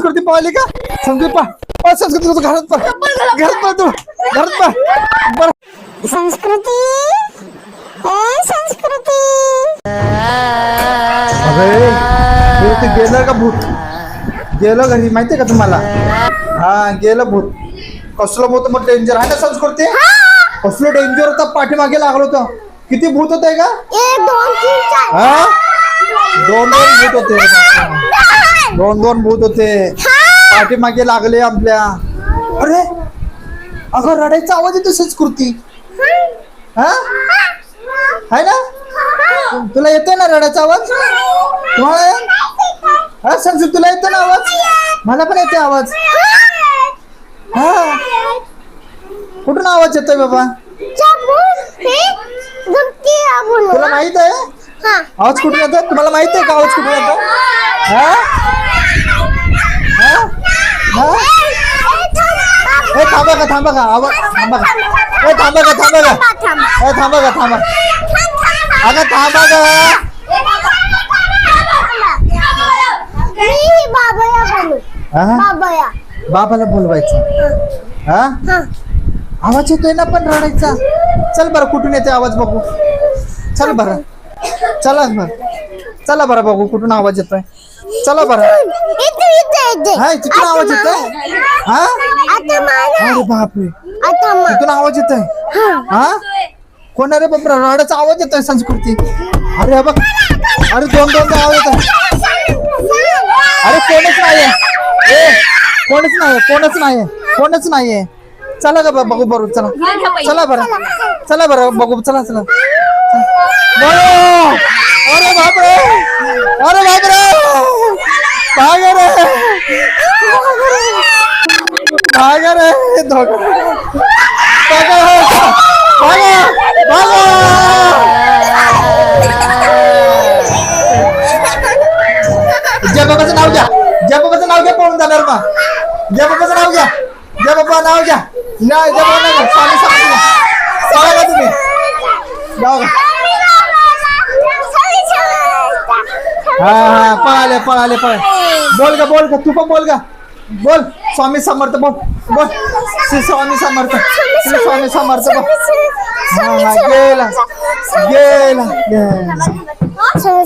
संस्कृती पाहिली का? संस्कृती पा पा संस्कृती तुझं घरात पा. घरात पा तू. घरात पा. बरं. संस्कृती. ए संस्कृती. अरे ते गेलं का भूत? गेलं घरी माहितीये का तुम्हाला? हा गेलं भूत. कसलं भूत? मग डेंजर आहे ना संस्कृती? कसलं डेंजर होता? पाठीमागे लागलं होतं. किती भूत होते का? तीन चार. हा? दोन दोन भूत होते. दोन दोन भूत होते. पाठीमागे लागले आपल्या. अरे अगं रडायचा आवाज येतो संस्कृती. हा? आहे ना? तुला येतोय ना रडायचा आवाज? तुम्हाला हा संस्कृत तुला येतो ना आवाज? मला पण येते आवाज. हा. कुठून आवाज येतोय बाबा? तुला माहीत आहे? आवाज कुठून येतो तुम्हाला माहीत आहे का आवाज कुठून येतो हा? हा? हा? ए थांबा का थांबा का आवाज थांबा का ए थांबा का थांबा का ए थांबा का थांबा अगं थांबा का हा? बाबाला बोलवायचं. हा. आवाज येतोय ना पण रडायचा? चल बरं कुठून येते आवाज बघू? चल बरं. चला बरं चला बरं बघू कुठून आवाज येतोय? चला बरं. हा तिथून आवाज येतोय? हा? अरे बापरे. तिथून आवाज येतोय? हा. कोण रे बापरा? रडाचा आवाज येतोय संस्कृती. अरे बघ. अरे दोन दोन आवाज येतोय. अरे कोणच नाहीये. ए कोणच नाहीये कोणच नाहीये कोणच नाहीये. चला का बघू बरोबर चला. चला बरं. चला बरं बघू चला चला. બોલો અરે બાપ રે અરે બાપ રે ભાગ રે ભાગ રે ધોકો ભાગો ભાગો ભાગો जय बाबाचं नाव जा। जय बाबाचं नाव घ्या पळून जाणार मग जय बाबाचं नाव घ्या जय बाबा नाव घ्या नाही जय बाबा नाव घ्या स्वामी हा हा पळाले पळाले पळ बोल गा बोल गा तू पण बोल गा. बोल स्वामी समर्थ बोल बोल. श्री स्वामी समर्थ श्री स्वामी समर्थ बोल. हा हा गेला गेला गेला.